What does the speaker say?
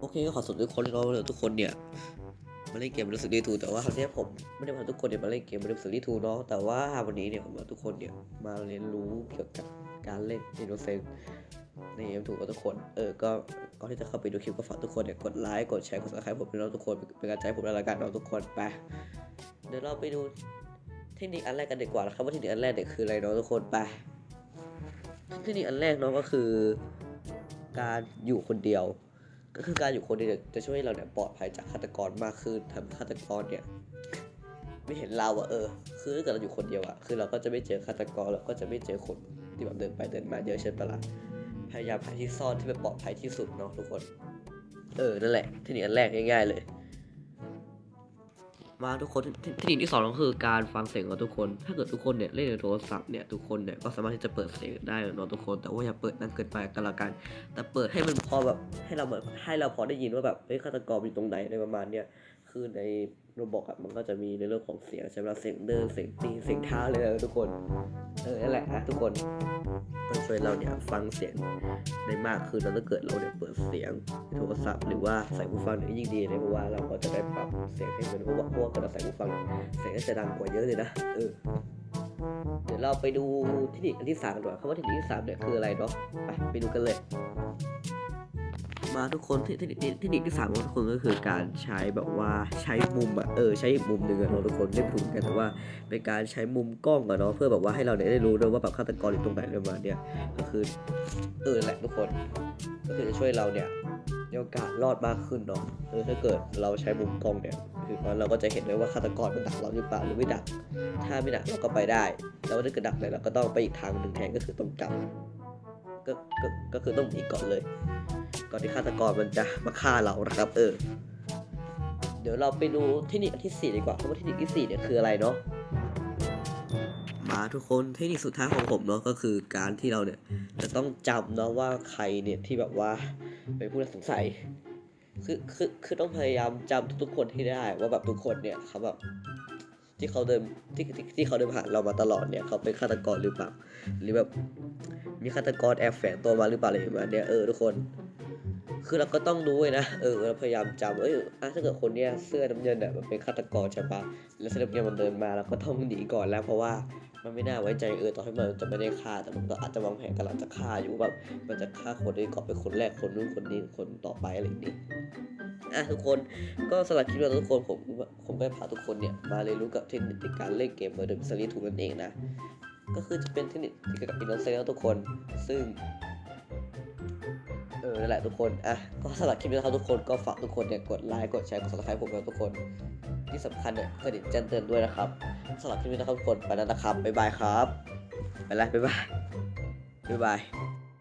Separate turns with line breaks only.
โอเคก็ขอสวัสดีทุกคนเลยเนาะทุกคนเนี่ยมาเล่นเกมรู้สึกดีทูแต่ว่าคราวนี้ผมไม่ได้พาทุกคนเนี่ยมาเล่นเกมรู้สึกดีทูเนาะแต่ว่าวันนี้เนี่ยผมพาทุกคนเนี่ยมาเรียนรู้เกี่ยวกับการเล่นอินโนเซนในเกมถูกกับทุกคนเออก็ก่อนที่จะเข้าไปดูคลิปก็ฝากทุกคนเนี่ยกดไลค์กดแชร์กดซับสไครป์ผมด้วยเนาะทุกคนเป็นกำลังใจผมในรายการเราทุกคนไปเดี๋ยวเราไปดูเทคนิคอันแรกกันดีกว่านะครับว่าเทคนิคอันแรกเนี่ยคืออะไรเนาะทุกคนไปเทคนิคอันแรกเนาะก็คือ การอยู่คนเดียว ก็คือการอยู่คนเดียวจะช่วยให้เราเนี่ยปลอดภัยจากฆาตกรมากขึ้นทำฆาตกรเนี่ยไม่เห็นเราอะเออ คือถ้าเกิดเราอยู่คนเดียวอะคือเราก็จะไม่เจอฆาตกรเราก็จะไม่เจอคนที่แบบเดินไปเดินมาเยอะเช่นปะล่ะพยายามหาที่ซ่อนที่แบบปลอดภัยที่สุดเนาะทุกคน เออนั่นแหละเทคนิคอันแรกง่ายๆเลย มาทุกคนเทคนิคที่สองก็คือการฟังเสียงของทุกคน ถ้าเกิดทุกคนเนี่ยเล่นในโทรศัพท์เนี่ยทุกคนเนี่ยก็สามารถที่จะเปิดเสียงได้นาะทุกคน แต่ว่าอย่าเปิดนั่นเกินไปก็แล้วกัน แต่เปิดให้มันพอแบบให้เราเหมือนให้เราพอได้ยินว่าแบบเฮ้ยฆาตกรอยู่ตรงไหนอะไรประมาณเนี้ย คือในโรบอกอะมันก็จะมีในเรื่องของเสียงใช่ไหมล่ะเสียงเดินเสียงตีเสียงเท้าเลยนะทุกคนเออนั่นแหละอะทุกคนก็ช่วยเราเนี่ยฟังเสียงได้มากขึ้นแล้วถ้าเกิดเราเนี่ยเปิดเสียงในโทรศัพท์หรือว่าใส่หูฟังเนี่ยยิ่งดีเลยเพราะว่าเราก็จะได้ปรับเสียงให้มันเพราะว่าเพราะว่าเกิดเราใส่หูฟังเนี่ยเสียงก็จะดังกว่าเยอะเลยนะเออเดี๋ยวเราไปดูเทคนิคอันที่สามกันก่อนคำว่าเทคนิคที่สามเนี่ยคืออะไรเนาะไปไปดูกันเลย มาทุกคนเทคนิคเทคนิคที่สามของทุกคนก็คือการใช้แบบว่าใช้มุมอะเออใช้อีกมุมหนึ่งอะเนาทุกคนเล่นถูกกันแต่ว่าเป็นการใช้มุมกล้องอะเนาะเพื่อแบบว่าให้เราเนี่ยได้รู้ด้วยว่าแบบฆาตกรอยู่ตรงไหนเลยมาเนี่ยก็คือเออแหละทุกคนก็คือจะช่วยเราเนี่ยมีโอกาสรอดมากขึ้นเนาะเออถ้าเกิดเราใช้มุมกล้องเนี่ยคือเราก็จะเห็นได้ว่าฆาตกรมันดักเราหรือเปล่าหรือไม่ดัก ถ้าไม่ดักเราก็ไปได้ แล้วถ้าเกิดดักเลยเราก็ต้องไปอีกทางหนึ่งแทนก็คือต้องกลับ ก็ก็ก็คือต้องหนีก่อนเลย ก่อนที่ฆาตกรมันจะมาฆ่าเรานะครับ เออ เดี๋ยวเราไปดูเทคนิคที่สี่ดีกว่าเพราะว่าเทคนิคที่สี่เนี่ยคืออะไรเนาะมาทุกคนเทคนิคสุดท้ายของผมเนาะก็คือการที่เราเนี่ยจะต้องจำเนาะว่าใครเนี่ยที่แบบว่าเป็นผู้น่าสงสัยคือคือคือต้องพยายามจำทุกๆคนที่ได้ว่าแบบทุกคนเนี่ยเขาแบบ ที่เขาเดินที่ที่ที่เขาเดินผ่านเรามาตลอดเนี่ยเขาเป็นฆาตกรหรือเปล่า หรือแบบมีฆาตกรแอบแฝงตัวมาหรือเปล่าอะไรประมาณเนี้ยเออทุกคน คือเราก็ต้องรู้ไว้นะเออเราพยายามจำเอ้ยอะถ้าเกิดคนเนี้ยเสื้อน้ำเงินเนี่ยมันเป็นฆาตกรใช่ปะแล้วเสื้อน้ำเงินมันเดินมาเราก็ต้องหนีก่อนแล้วเพราะว่า มันไม่น่าไว้ใจเออต่อให้มันจะไม่ได้ฆ่าแต่มันก็อาจจะวางแผนกำลังจะฆ่าอยู่แบบมันจะฆ่าคนนี้ก่อนเป็นคนแรกคนนู้นคนนี้คนต่อไปอะไรอย่างนี้อะทุกคนก็สำหรับคลิปนี้ทุกคนผมผมก็พาทุกคนเนี่ยมาเรียนรู้กับเทคนิคในการเล่นเกมเมอร์เดอร์มิสซิทูนั่นเองนะก็คือจะเป็นเทคนิคที่เกี่ยวกับอินโนเซนต์ทุกคนซึ่งเออนั่นแหละทุกคน อะ ก็สำหรับคลิปนี้นะครับทุกคน ก็ฝากทุกคนเนี่ย กดไลค์ กดแชร์ กด subscribe ผมนะทุกคน ที่สำคัญเนี่ยกระดิ่งแจ้งเตือนด้วยนะครับสำหรับคลิปนี้นะครับทุกคนไปแล้วนะครับบ๊ายบายครับไปแล้วบ๊ายบายบ๊ายบาย